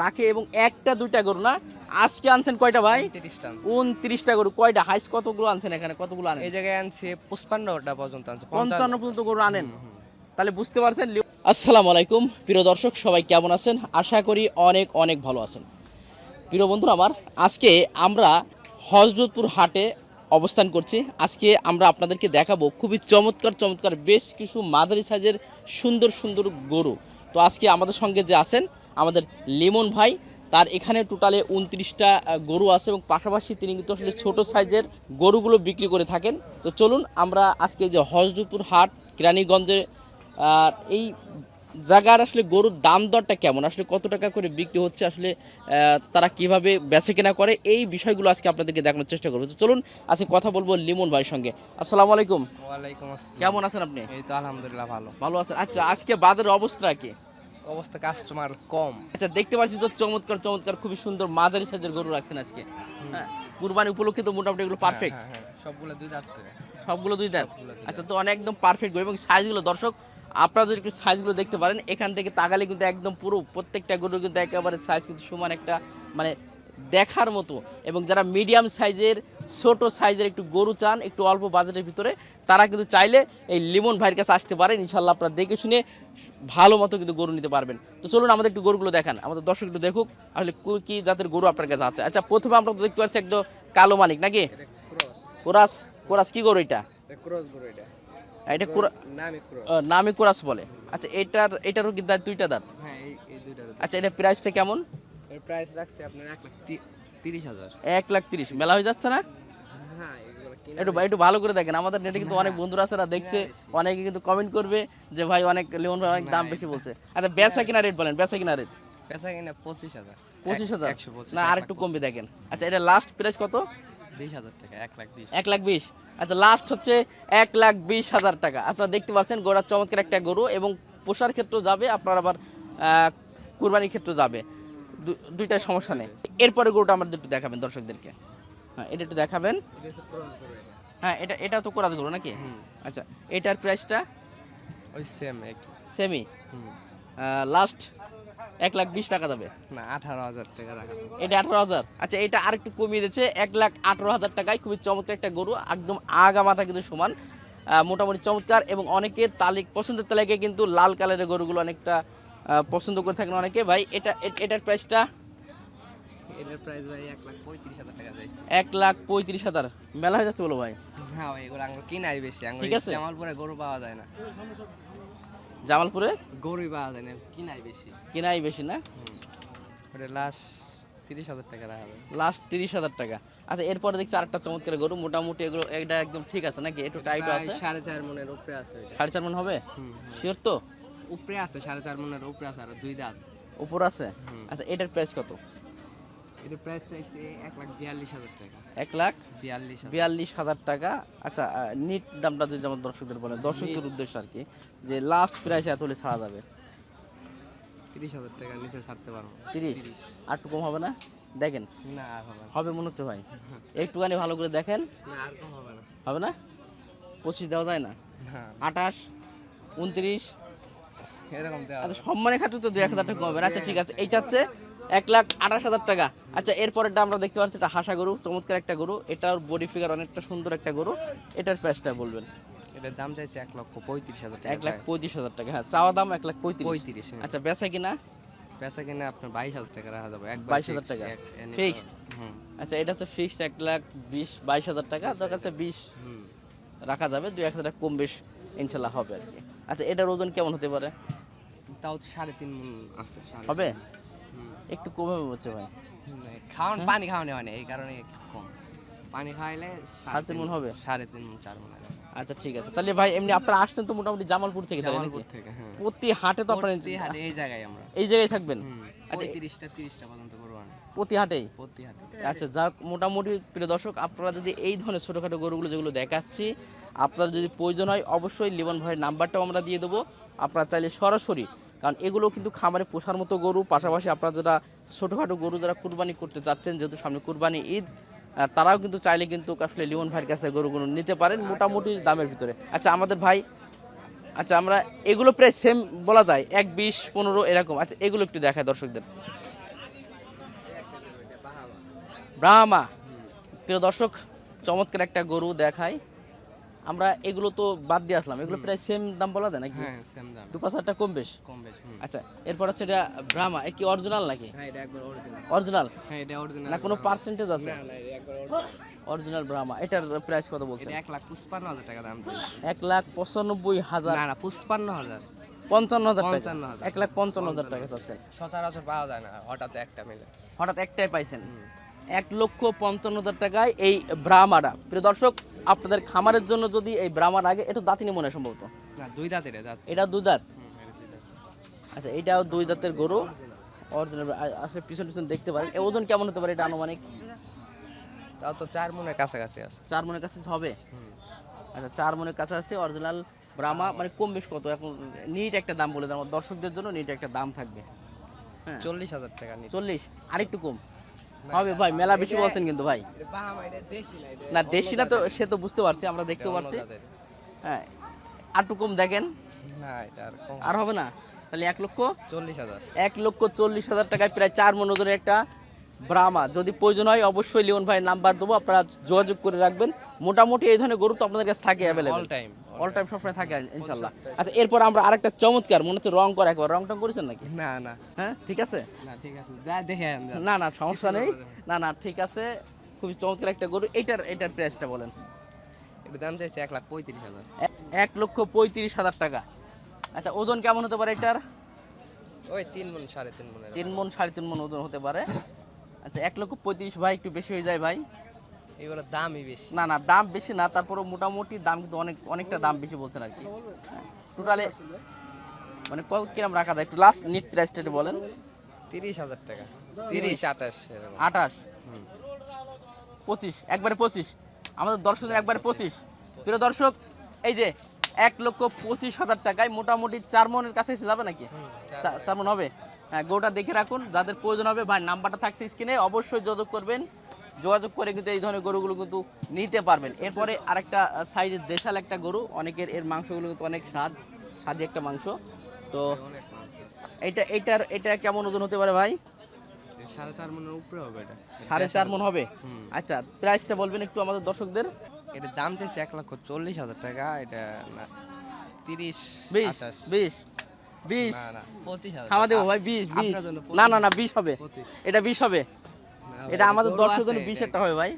রাখে এবং একটা দুইটা গরু না? আজকে আনছেন কয়টা ভাই? তিরিশটা উনত্রিশটা গরু। কয়টা? হাইস কতগুলো আনছেন এখানে? কতগুলো আনেন? এই জায়গায় আনছে পুষ্পান্নটা পর্যন্ত আনছে পঞ্চান্ন। পর্যন্ত গরু আনেন? তাহলে বুঝতে পারছেন? আসসালামু আলাইকুম। প্রিয় দর্শক সবাই কেমন আছেন? আশা করি অনেক অনেক ভালো আছেন। প্রিয় বন্ধুরা আমার আজকে আমরা হজরতপুর হাটে অবস্থান করছি। আজকে আমরা আপনাদেরকে দেখাবো খুবই চমৎকার চমৎকার বেশ কিছু মাঝারি সাইজের সুন্দর সুন্দর গরু। তো আজকে আমাদের সঙ্গে যে আছেন আমাদের লেমন ভাই তার এখানে টোটালে উনত্রিশটা গরু আছে এবং পাশাপাশি তিনি কিন্তু আসলে ছোটো সাইজের গরুগুলো বিক্রি করে থাকেন। তো চলুন আমরা আজকে যে হজরতপুর হাট কেরানীগঞ্জে আর এই জায়গার আসলে গরুর দাম দরটা কেমন? আসলে কত টাকা করে বিক্রি হচ্ছে? আসলে তারা কীভাবে বেচে কেনা করে? এই বিষয়গুলো আজকে আপনাদেরকে দেখানোর চেষ্টা করব। তো চলুন আজকে কথা বলব লিমন ভাইয়ের সঙ্গে। আসসালামু আলাইকুম। ওয়ালাইকুম আসসালাম। কেমন আছেন আপনি? এই তো আলহামদুলিল্লাহ ভালো। ভালো আছেন। আচ্ছা আজকে বাজারের অবস্থা কি? অবস্থা কাস্টমার কম। আচ্ছা দেখতে পাচ্ছি তো চমৎকার চমৎকার খুবই সুন্দর মাঝারি সাইজের গরু রাখছেন আজকে। হ্যাঁ কুরবানি উপলক্ষে তো মোটামুটি এগুলো পারফেক্ট হ্যাঁ, হ্যাঁ, সবগুলো দুই দাঁত করে। সবগুলো দুই দাঁত? আচ্ছা তো অনেক একদম পারফেক্ট গরু। এবং সাইজগুলো দর্শক আপনারা যদি একটু সাইজগুলো দেখতে পারেন এখান থেকে তাকালে কিন্তু একদম পুরো প্রত্যেকটা গরুর কিন্তু একেবারে সাইজ কিন্তু সমান একটা মানে দেখার মতো এবং যারা মিডিয়াম সাইজের ছোট সাইজের একটু গরু চান একটু অল্প বাজেটের ভিতরে তারা কিন্তু চাইলে এই লিমন ভাইয়ের কাছে আসতে পারেন। ইনশাল্লাহ আপনারা দেখে শুনে ভালো মতো কিন্তু গরু নিতে পারবেন। তো চলুন আমাদের একটু গরুগুলো দেখান। আমাদের দর্শক একটু দেখুক আসলে কু- জাতের গরু আপনার কাছে আছে? আচ্ছা প্রথমে আমরা তো দেখতে পাচ্ছি একদম কালো মানিক নাকি? কোরাস। কোরাস কি গরু এটা? ক্রস গরু এটা। আহ, নামে কোরাস বলে। আচ্ছা এটার এটারও কি দাঁত? দুইটা দাঁত? হ্যাঁ আচ্ছা এটা প্রাইসটা কেমন? এর প্রাইস রাখছে আপনার এক লাখ তিরিশ হাজার। এক লাখ তিরিশ। মেলা হয়ে যাচ্ছে না? হ্যাঁ একটু একটু ভালো করে দেখেন। আমাদের নেটে কিন্তু অনেক বন্ধুরা আছে দেখছে অনেকে কিন্তু কমেন্ট করবে যে ভাই অনেক লেমন ভাই অনেক দাম বেশি বলছে। আচ্ছা বেচা কিনা রেট বলেন বেচা কিনা রেট পেশা কিনে পঁচিশ হাজার। পঁচিশ হাজার? না আর একটু কমবে দেখেন। আচ্ছা এটা লাস্ট প্রাইস কত? বিশ হাজার টাকা এক লাখ বিশ। এক লাখ বিশ। আচ্ছা লাস্ট হচ্ছে এক লাখ বিশ হাজার টাকা। আপনারা দেখতে পাচ্ছেন গোড়ার চমৎকার একটা গরু এবং পোষার ক্ষেত্রেও যাবে আপনার আবার কুরবানির ক্ষেত্রেও যাবে। দুইটাই সমস্যা নেই। এরপরে গরুটা আমাদের একটু দেখাবেন দর্শকদেরকে। হ্যাঁ এটা একটু দেখাবেন। ক্রস হ্যাঁ এটা এটা তো কোরাজ গরু নাকি? আচ্ছা এটার প্রাইসটা? ওই সেম এক। সেমি লাস্ট এক লাখ বিশ টাকা যাবে। না আঠারো হাজার টাকা রাখা এটা আঠারো হাজার? আচ্ছা এটা আরেকটু কমিয়ে দিচ্ছে। এক লাখ আঠারো হাজার টাকায় খুবই চমৎকার একটা গরু। একদম আগা মাথা কিন্তু সমান। মোটামুটি চমৎকার এবং অনেকের তালিক পছন্দের তালিকায় কিন্তু লাল কালারের গরুগুলো অনেকটা পছন্দ করে থাকেন অনেকে। ভাই এটা এটার প্রাইসটা এটার প্রাইস ভাই এক লাখ পঁয়ত্রিশ হাজার টাকা যাইছে। এক লাখ পঁয়ত্রিশ হাজার। মেলা হয়ে যাচ্ছে বলো ভাই। হ্যাঁ ভাই এগুলো আঙ্গুর কিনাই বেশি। আঙ্গুর ঠিক আছে। জামালপুরে গরু পাওয়া যায় না। জামালপুরে? গরুই পাওয়া যায় না কিনাই বেশি। কেনাই বেশি না? ওটা লাস্ট তিরিশ হাজার টাকা রাখা লাস্ট তিরিশ হাজার টাকা। আচ্ছা এরপরে দেখছি আরেকটা চমৎকার গরু। মোটামুটি এগুলো এটা একদম ঠিক আছে নাকি? একটু টাইট আছে। সাড়ে চার মনের উপরে আছে সাড়ে চার মন হবে। শিওর তো? উপরে আছে সাড়ে চার মনের উপরে আছে আর দুই দাঁত। উপর আছে? আচ্ছা এটার প্রাইস কত? এটার প্রাইস চাইছে এক লাখ বিয়াল্লিশ হাজার টাকা। এক লাখ বিয়াল্লিশ বিয়াল্লিশ হাজার টাকা। আচ্ছা নিট দামটা যদি আমার দর্শকদের বলেন দর্শকদের উদ্দেশ্য আর কি যে লাস্ট প্রাইস এত হলে ছাড়া যাবে? তিরিশ হাজার টাকার নিচে ছাড়তে পারব। তিরিশ? আর কম হবে না? দেখেন। না আর হবে হবে মনে হচ্ছে ভাই। একটুখানি ভালো করে দেখেন। না আর কম হবে না। হবে না? পঁচিশ দেওয়া যায় না। আঠাশ? উনত্রিশ? এরকম আচ্ছা সম্মানের খাতে তো দু এক হাজার টাকা কমবে আচ্ছা ঠিক আছে। এইটা হচ্ছে এক লাখ আঠাশ হাজার টাকা। আচ্ছা এরপরেরটা আমরা দেখতে পাচ্ছি এটা হাসা গরু চমৎকার একটা গরু। এটার বডি ফিগার অনেকটা সুন্দর একটা গরু। এটার প্রাইসটা বলবেন? এটার দাম চাইছে এক লক্ষ পঁয়ত্রিশ হাজার টাকা এক লাখ পঁয়ত্রিশ হাজার টাকা হ্যাঁ চাওয়া দাম এক লাখ পঁয়ত্রিশ। পঁয়ত্রিশ। আচ্ছা বেচা কিনা? পেশা কিনে আপনার বাইশ হাজার টাকা রাখা যাবে। একবার 22,000 fix, টাকা? এক- আচ্ছা এটা হচ্ছে ফিক্সড লাখ বিশ বাইশ হাজার টাকা। তোর কাছে বিশ রাখা যাবে দুই এক হাজার কম বেশ ইনশাল্লাহ হবে আর কি। আচ্ছা এটার ওজন কেমন হতে পারে? তাও সাড়ে তিন মন আছে হবে। একটু কমে হচ্ছে ভাই। খাওয়ান পানি খাওয়ানো হয় না এই কারণে কম। পানি খাওয়াইলে সাড়ে তিন মণ হবে? সাড়ে তিন মন চার মন আচ্ছা ঠিক আছে। তাহলে ভাই এমনি আপনারা আসছেন তো মোটামুটি জামালপুর থেকে জামালপুর থেকে হ্যাঁ। প্রতি হাটে তো আপনারা প্রতি হাটে এই জায়গায় আমরা। এই জায়গায় থাকবেন? আচ্ছা, পঁয়ত্রিশটা তিরিশটা পর্যন্ত করব আমি প্রতি হাটেই? প্রতি হাটে। আচ্ছা যাক মোটামুটি প্রিয় দর্শক আপনারা যদি এই ধরনের ছোটোখাটো গরুগুলো যেগুলো দেখাচ্ছি আপনার যদি প্রয়োজন হয় অবশ্যই লিবন ভাইয়ের নাম্বারটাও আমরা দিয়ে দেবো। আপনারা চাইলে সরাসরি কারণ এগুলো কিন্তু খামারে পোষার মতো গরু। পাশাপাশি আপনারা যারা ছোটোখাটো গরু যারা কুরবানি করতে চাচ্ছেন যেহেতু সামনে কুরবানি ঈদ তারাও কিন্তু চাইলে কিন্তু আসলে লিমন ভাইয়ের কাছে গরুগুলো নিতে পারেন মোটামুটি দামের ভিতরে। আচ্ছা আমাদের ভাই আচ্ছা আমরা এগুলো প্রায় সেম বলা যায়, এক, বিশ, পনেরো, এরকম। আচ্ছা এগুলো একটু দেখায় দর্শকদের। ব্রাহ্মা। প্রিয় দর্শক, চমৎকার একটা গরু দেখায় আমরা এগুলো তো বাদ দিয়ে আসলাম। এগুলো প্রায় সেম দাম বলা যায় নাকি? হ্যাঁ সেম দাম। দু পাঁচ হাজার কম বেশ। কম বেশ আচ্ছা এরপর হচ্ছে এটা ব্রাহ্মা কি অরিজিনাল নাকি? হ্যাঁ এটা একবার অরিজিনাল অরিজিনাল হ্যাঁ এটা অরিজিনাল না কোনো পার্সেন্টেজ আছে? না না এটা একবার। অরিজিনাল ব্রাহ্মা এটার প্রাইস কত বলছেন? এটা এক লাখ পুষ্পান্ন হাজার টাকা দাম। এক লাখ পঁচানব্বই হাজার। না না পুষ্পান্ন হাজার। পঞ্চান্ন হাজার টাকা। এক লাখ পঞ্চান্ন হাজার টাকা চাচ্ছেন। সচরাচর পাওয়া যায় না হঠাৎ একটা মিলে। হঠাৎ একটাই পাইছেন। এক লক্ষ পঞ্চান্ন হাজার টাকায় এই ব্রাহ্মাটা প্রিয় দর্শক আপনাদের খামারের জন্য যদি এই ব্রাহ্মার আগে এটা দাঁতিনি মনে হয় সম্ভবত। না দুই দাঁতের এটা দুই দাঁত? এটা দুই দাঁত। আচ্ছা এটাও দুই দাঁতের গরু। অরিজিনাল আসলে পিছন পিছন দেখতে পারেন ওজন কেমন হতে পারে এটা আনুমানিক? তাও তো চার মনের কাছাকাছি আছে। চার মনের কাছে হবে? আচ্ছা চার মনের কাছে আছে অরিজিনাল ব্রাহ্মা মানে কম বেশ কত? এখন নিট একটা দাম বলে দেন। আমার দর্শকদের জন্য নিট একটা দাম থাকবে। হ্যাঁ। চল্লিশ হাজার টাকা চল্লিশ আরেকটু কম। হবে ভাই মেলা বেশি বলছেন কিন্তু ভাই। না দেশি না তো সে তো বুঝতে পারছি আমরা দেখতেও পারছি। হ্যাঁ কম দেখেন। আর হবে না? তাহলে এক লক্ষ চল্লিশ হাজার। এক লক্ষ চল্লিশ হাজার টাকায় প্রায় চার মন ওজনের একটা ব্রাহ্মা। যদি প্রয়োজন হয় অবশ্যই লিওন ভাই নাম্বার দেবো আপনারা যোগাযোগ করে রাখবেন। মোটামুটি এই ধরনের গরু তো আপনাদের কাছে থাকে অ্যাভেলেবেল টাইম অল টাইম সবসময় থাকে ইনশাল্লাহ আচ্ছা এরপর আমরা আরেকটা চমৎকার মনে হচ্ছে রং করা একবার। রং টং করেছেন নাকি? না না। হ্যাঁ ঠিক আছে? না ঠিক আছে। যা দেখে না না সমস্যা নেই। না না ঠিক আছে। খুবই চমৎকার একটা গরু। এটার এটার প্রাইসটা বলেন। এটা দাম চাইছে এক লাখ পঁয়ত্রিশ হাজার। এক- লক্ষ পঁয়ত্রিশ হাজার টাকা। আচ্ছা ওজন কেমন হতে পারে এটার? ওই তিন মন সাড়ে তিন মনের তিন মন সাড়ে তিন মন ওজন হতে পারে। আচ্ছা এক লক্ষ পঁয়ত্রিশ ভাই একটু বেশি হয়ে যায় ভাই। এগুলোর দামই বেশি। না না দাম বেশি না তারপরে মোটামুটি দাম কিন্তু অনেক অনেকটা দাম বেশি বলছেন আর কি। টোটালে মানে কত কিরম রাখা যায়? একটু লাস্ট নিট প্রাইসটা বলেন। তিরিশ হাজার টাকা। তিরিশ আঠাশ আঠাশ? পঁচিশ একবারে পঁচিশ। আমাদের দর্শকদের একবারে পঁচিশ। প্রিয় দর্শক এই যে এক লক্ষ পঁচিশ হাজার টাকায় মোটামুটি চার মনের কাছে এসে যাবে নাকি? চার মন হবে? হ্যাঁ গোটা দেখে রাখুন যাদের প্রয়োজন হবে ভাই নাম্বারটা থাকছে স্ক্রিনে অবশ্যই যোগাযোগ করবেন। যোগাযোগ করে কিন্তু এই ধরনের গরুগুলো কিন্তু নিতে পারবেন। এরপরে আরেকটা সাইজের দেশাল একটা গরু অনেকের এর মাংসগুলো কিন্তু অনেক স্বাদ স্বাদী একটা মাংস। তো এটা। এইটা এটা কেমন ওজন হতে পারে ভাই? সাড়ে চার মনের উপরে হবে এটা। সাড়ে চার মন হবে? হুম। আচ্ছা প্রাইসটা বলবেন একটু আমাদের দর্শকদের। এটার দাম চাইছে এক লক্ষ চল্লিশ হাজার টাকা এটা তিরিশ বিশ বিশ বিশ। খাওয়া দেবো ভাই বিশ বিশ। না না না বিশ হবে। এটা বিশ হবে। এটা আমাদের আছে, জন্য বিশ একটা হবে ভাই।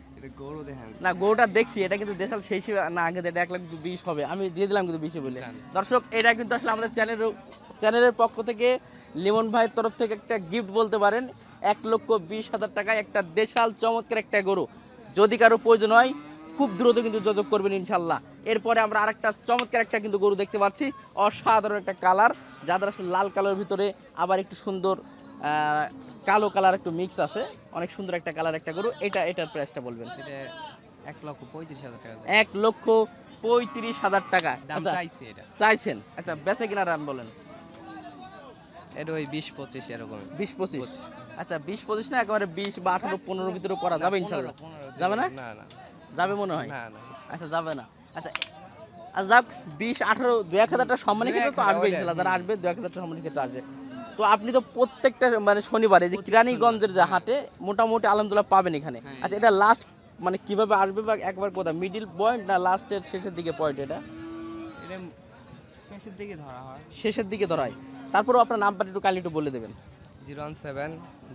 না গরুটা দেখছি এটা কিন্তু দেশাল সেই না আগে এটা এক লাখ বিশ হবে আমি দিয়ে দিলাম কিন্তু বিশে বলে। দর্শক এটা কিন্তু আসলে আমাদের চ্যানেলের চ্যানেলের পক্ষ থেকে লিমন ভাইয়ের তরফ থেকে একটা গিফট বলতে পারেন এক লক্ষ বিশ হাজার টাকায় একটা দেশাল চমৎকার একটা গরু। যদি কারও প্রয়োজন হয় খুব দ্রুত কিন্তু যোগাযোগ করবেন ইনশাল্লাহ। এরপরে আমরা আরেকটা চমৎকার একটা কিন্তু গরু দেখতে পাচ্ছি অসাধারণ একটা কালার যাদের আসলে লাল কালার ভিতরে আবার একটু সুন্দর আহ, কালো কালার একটু মিক্স আছে। অনেক সুন্দর একটা কালার একটা গরু। এটা এটার প্রাইসটা বলবেন। এক লক্ষ পঁয়ত্রিশ হাজার টাকা এক লক্ষ পঁয়ত্রিশ হাজার টাকা। আচ্ছা, চাইছে এটা। চাইছেন? আচ্ছা বেচে কিনা দাম বলেন। এটা ওই বিশ পঁচিশ এরকম। বিশ পঁচিশ? আচ্ছা বিশ পঁচিশ না একেবারে বিশ বা আঠারো পনেরো ভিতরে করা যাবে ইনশাল্লাহ যাবে না? না না। যাবে মনে হয়? না না। আচ্ছা যাবে না। আচ্ছা আর যাক বিশ আঠারো দু এক হাজারটা সম্মানের দু ক্ষেত্রে তো আসবে ইনশাল্লাহ যারা আসবে দু এক হাজারটা সম্মানের ক্ষেত্রে আসবে। তো আপনি তো প্রত্যেকটা মানে শনিবারে যে কিরানীগঞ্জের যে হাটে মোটামুটি আলহামদুলিল্লাহ পাবেন এখানে। হ্যাঁ। আচ্ছা এটা লাস্ট মানে কীভাবে আসবে বা একবার কোথায়? মিডিল পয়েন্ট না লাস্টের শেষের দিকে পয়েন্ট এটা? এটা শেষের দিকে ধরা হয়। শেষের দিকে ধরাই তারপরেও আপনার নাম্বার একটু কালি একটু বলে দেবেন। Zero one seven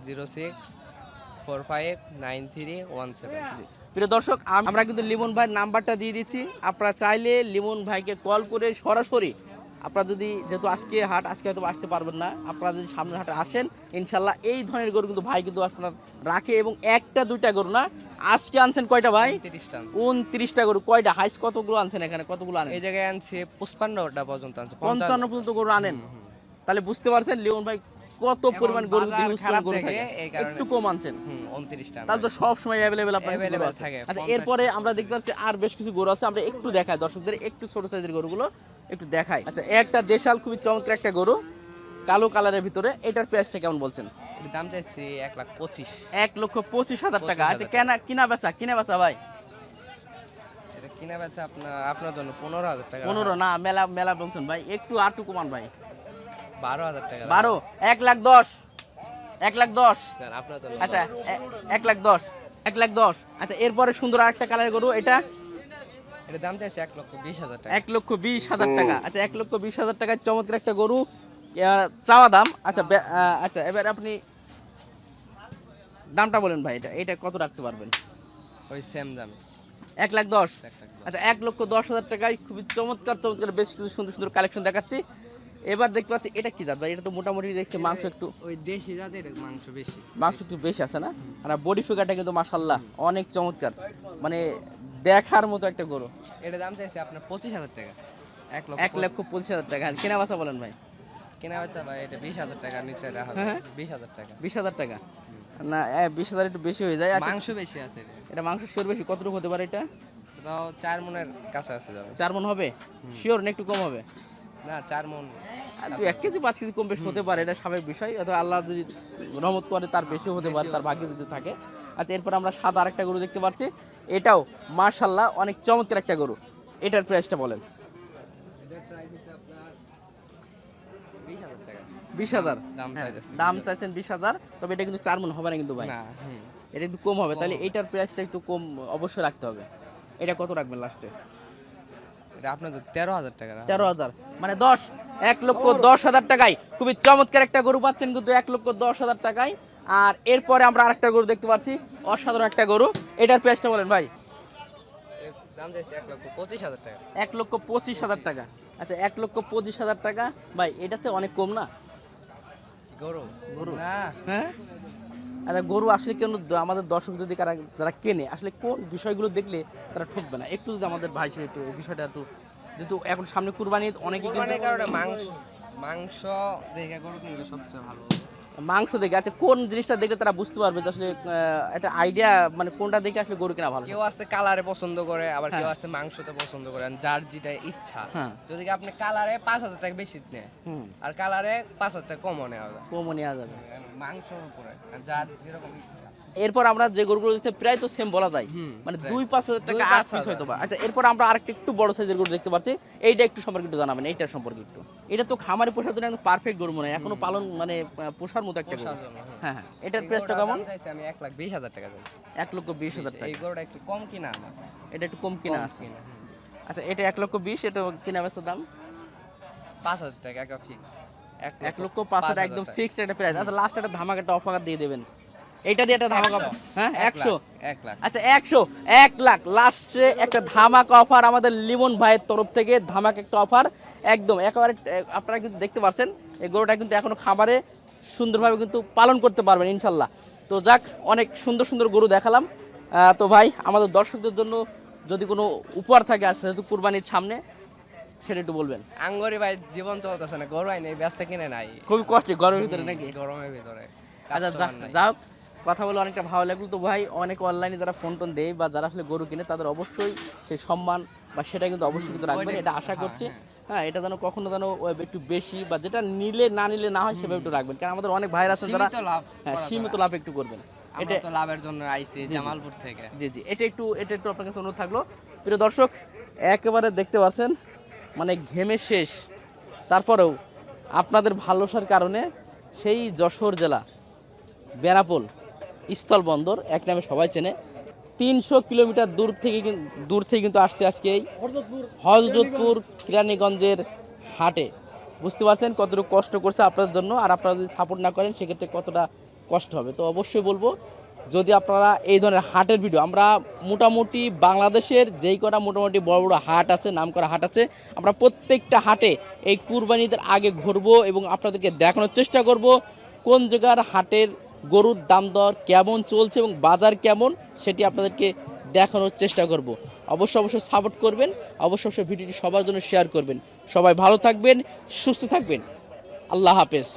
zero six four five nine three one seven. প্রিয় দর্শক আমরা কিন্তু লিমন ভাইয়ের নাম্বারটা দিয়ে দিচ্ছি। আপনারা চাইলে লিমন ভাইকে কল করে সরাসরি আপনারা যদি যেহেতু আজকে হাট আজকে হয়তো আসতে পারবেন না আপনারা যদি সামনের হাটে আসেন ইনশাল্লাহ এই ধরনের গরু কিন্তু ভাই কিন্তু আপনার রাখে এবং একটা দুইটা গরু না আজকে আনছেন কয়টা ভাই? তিরিশ টান উনত্রিশটা গরু কয়টা? হাইস্ট কতগুলো আনছেন এখানে? কতগুলো আনেন? এই জায়গায় আনছে পুষ্পান্নটা পর্যন্ত আনছে পঞ্চান্ন। পর্যন্ত গরু আনেন? তাহলে বুঝতে পারছেন লিমন ভাই কত পরিমাণ গরু ইউজ খারাপ গরু থাকে? একটু কম আনছেন। তাহলে তো সব সময় অ্যাভেলেবেল আপনার। থাকে, আচ্ছা এরপরে আমরা দেখতে পাচ্ছি আর বেশ কিছু গরু আছে আমরা একটু দেখাই দর্শকদের একটু ছোট সাইজের গরুগুলো। একটু দেখাই। আচ্ছা একটা দেশাল খুবই চমৎকার একটা গরু কালো কালারের ভিতরে। এটার প্রাইসটা কেমন বলছেন? এটার দাম চাইছি এক লাখ পঁচিশ। এক লক্ষ পঁচিশ হাজার টাকা। আচ্ছা কেনা কিনা বেচা কিনা বেচা ভাই? এটা কিনা বেচা আপনার আপনার জন্য পনেরো হাজার টাকা। পনেরো না মেলা মেলা বলছেন ভাই। একটু আটু কমান ভাই। বারো হাজার টাকা। বারো এক লাখ দশ। এক লাখ দশ। আপনার জন্য আচ্ছা এক লাখ দশ। এক লাখ দশ। আচ্ছা এরপরে সুন্দর আরেকটা কালার গরু এটা? এটা দাম চাইছে এক লক্ষ বিশ হাজার টাকা। এক লক্ষ বিশ হাজার টাকা। আচ্ছা এক লক্ষ বিশ হাজার টাকায় চমৎকার একটা গরু চাওয়া দাম। আচ্ছা আচ্ছা এবার আপনি দামটা বলেন ভাই এটা এটা কত রাখতে পারবেন? ওই সেম দামে। এক লাখ দশ? আচ্ছা এক লক্ষ দশ হাজার টাকায় খুবই চমৎকার চমৎকার বেশ কিছু সুন্দর সুন্দর কালেকশন দেখাচ্ছি। এবার দেখতে পাচ্ছি এটা কি জাত ভাই? এটা তো মোটামুটি দেখছি মাংস একটু ওই দেশি জাতের মাংস বেশি। মাংস একটু বেশি আছে না? আর বডি ফিগারটা কিন্তু মাসাল্লাহ অনেক চমৎকার। মানে দেখার মতো একটা গরু। এটা দাম চাইছে আপনার পঁচিশ হাজার টাকা। এক লক্ষ এক লক্ষ পঁচিশ হাজার টাকা। কেনা বাসা বলেন ভাই। কেনা বাচ্চা ভাই এটা বিশ হাজার টাকার নিচে রাখা হ্যাঁ। বিশ হাজার টাকা। বিশ হাজার টাকা। না বিশ হাজার একটু বেশি হয়ে যায়। আচ্ছা মাংস বেশি আছে এটা। মাংস শিওর বেশি। কতটুকু হতে পারে এটা? তাও চার মনের কাছে আছে যাবে চার মন হবে? শিওর না একটু কম হবে? না চার মন আর দু এক কেজি পাঁচ কেজি কম বেশি হতে পারে। এটা স্বাভাবিক বিষয়। অথবা আল্লাহ যদি রহমত করে তার বেশি হতে পারে তার ভাগ্যে যদি থাকে। আচ্ছা এরপর আমরা সাদা আরেকটা গরু দেখতে পাচ্ছি। এটাও মার্শাল্লাহ অনেক চমৎকার একটা গরু। এটার প্রাইসটা বলেন। এটার বিশ হাজার। দাম হ্যাঁ, চাইছেন বিশ হাজার তবে এটা কিন্তু চার মন হবে না কিন্তু ভাই। এটা একটু কম হবে তাহলে এইটার প্রাইসটা একটু কম অবশ্যই রাখতে হবে। এটা কত রাখবেন লাস্টে এটা আপনার তেরো হাজার টাকা তেরো হাজার। মানে দশ এক লক্ষ দশ হাজার টাকায়। খুবই চমৎকার একটা গরু পাচ্ছেন কিন্তু এক লক্ষ দশ হাজার টাকায়। আর এরপরে আমরা আরেকটা গরু দেখতে পাচ্ছি। অসাধারণ একটা গরু। এটার প্রাইসটা বলেন ভাই। দাম চাইছে এক লক্ষ পঁচিশ হাজার টাকা। এক লক্ষ পঁচিশ হাজার টাকা। আচ্ছা এক লক্ষ পঁচিশ হাজার টাকা। ভাই এটাতে অনেক কম না? গরু? গরু? না। হ্যাঁ? আচ্ছা গরু আসলে কেন আমাদের দর্শক যদি কারা যারা কেনে আসলে কোন বিষয়গুলো দেখলে তারা ঠকবে না? একটু যদি আমাদের ভাই হিসেবে একটু এই বিষয়টা একটু যেহেতু এখন সামনে কুরবানি অনেকে কারণে মাংস মাংস দেখে গরু কিনলে সবচেয়ে ভালো। মাংস দেখে আচ্ছা কোন জিনিসটা দেখলে তারা বুঝতে পারবে যে আসলে একটা আইডিয়া মানে কোনটা দেখে আসলে গরু কেনা ভালো? কেউ আসতে কালারে পছন্দ করে আবার কেউ হ্যাঁ। আসতে মাংসতে পছন্দ করে যার যেটা ইচ্ছা। হ্যাঁ। যদি আপনি কালারে পাঁচ হাজার টাকা বেশি নেয় আর কালারে পাঁচ হাজার টাকা কমও নেওয়া যায় কমও নেওয়া যাবে। মাংসর উপরে যার যেরকম ইচ্ছা। এরপর আমরা যে গরুগুলো দিচ্ছি প্রায় তো সেম বলা যায়। মানে দুই পাঁচ হাজার টাকা পাঁচ পিস হয়তো বা। আচ্ছা এরপর আমরা আরেকটা একটু বড় সাইজের গরু দেখতে পাচ্ছি এইটা একটু সম্পর্কে একটু জানাবেন এইটার সম্পর্কে একটু। এটা তো খামারে পোষার জন্য একদম পারফেক্ট গরু মনে হয়। এখনও পালন মানে পোষার মতো একটা গরু। হ্যাঁ। হ্যাঁ। এটার প্রাইসটা কেমন? আমি এক লাখ বিশ হাজার টাকা চাইছি। এক লক্ষ বিশ হাজার টাকা। এই গরুটা একটু কম কিনা আমার। এটা একটু কম কিনা আছে। আচ্ছা এটা এক লক্ষ বিশ এটা কিনা বেচার দাম? পাঁচ হাজার টাকা একটা ফিক্স এক লক্ষ পাঁচ হাজার একদম ফিক্সড একটা প্রাইস আচ্ছা লাস্ট একটা ধামাকা একটা অফার দিয়ে দেবেন। এটা দিয়ে একটা ধামাকা হ্যাঁ একশো। এক লাখ। আচ্ছা একশো। এক লাখ। লাস্টে একটা ধামাকা অফার আমাদের লিমন ভাইয়ের তরফ থেকে। ধামাকা একটা অফার একদম একেবারে আপনারা কিন্তু দেখতে পাচ্ছেন এই গরুটা কিন্তু এখনও খাবারে সুন্দরভাবে কিন্তু পালন করতে পারবেন ইনশাল্লাহ। তো যাক অনেক সুন্দর সুন্দর গরু দেখালাম। তো ভাই আমাদের দর্শকদের জন্য যদি কোনো উপহার থাকে আর সেহেতু কুরবানির সামনে সেটা একটু বলবেন। আঙ্গরি ভাই জীবন চলতেছে না গরু আইনে ব্যস্ত কিনে নাই। খুবই কষ্টে গরমের ভিতরে নাকি? গরমের ভিতরে আচ্ছা customer যা- যাক কথা বলে অনেকটা ভালো লাগল। তো ভাই অনেক অনলাইনে যারা ফোন টোন দেয় বা যারা আসলে গরু কিনে তাদের অবশ্যই সেই সম্মান বা সেটা কিন্তু অবশ্যই কিন্তু রাখবেন। এটা আশা হ্যাঁ, করছি। হ্যাঁ। এটা যেন কখনো যেন একটু বেশি বা যেটা নিলে না নিলে না হয় সেভাবে একটু রাখবেন। কারণ আমাদের অনেক ভাইরা আছেন যারা সীমিত লাভ হ্যাঁ সীমিত লাভ একটু করবেন। এটা তো লাভের জন্য আইছি জামালপুর থেকে। জি জি। এটা একটু এটা একটু আপনার কাছে অনুরোধ থাকল। প্রিয় দর্শক একেবারে দেখতে পাচ্ছেন মানে ঘেমে শেষ। তারপরেও আপনাদের ভালোবাসার কারণে সেই যশোর জেলা বেনাপোল স্থল বন্দর এক নামে সবাই চেনে। তিনশো কিলোমিটার দূর থেকে দূর থেকে কিন্তু আসছে আজকে এই হজরতপুর কিরানীগঞ্জের হাটে। বুঝতে পারছেন কতটুকু কষ্ট করছে আপনাদের জন্য আর আপনারা যদি সাপোর্ট না করেন সেক্ষেত্রে কতটা কষ্ট হবে? তো অবশ্যই বলব যদি আপনারা এই ধরনের হাটের ভিডিও আমরা মোটামুটি বাংলাদেশের যেই কটা মোটামুটি বড় বড় হাট আছে নাম করা হাট আছে আমরা প্রত্যেকটা হাটে এই কুরবানিদের আগে ঘুরবো এবং আপনাদেরকে দেখানোর চেষ্টা করব কোন জায়গার হাটের গরুর দাম দর কেমন চলছে এবং বাজার কেমন সেটি আপনাদেরকে দেখানোর চেষ্টা করব। অবশ্য অবশ্যই সাপোর্ট করবেন, অবশ্য অবশ্যই ভিডিওটি সবার জন্য শেয়ার করবেন। সবাই ভালো থাকবেন, সুস্থ থাকবেন। আল্লাহ হাফেজ।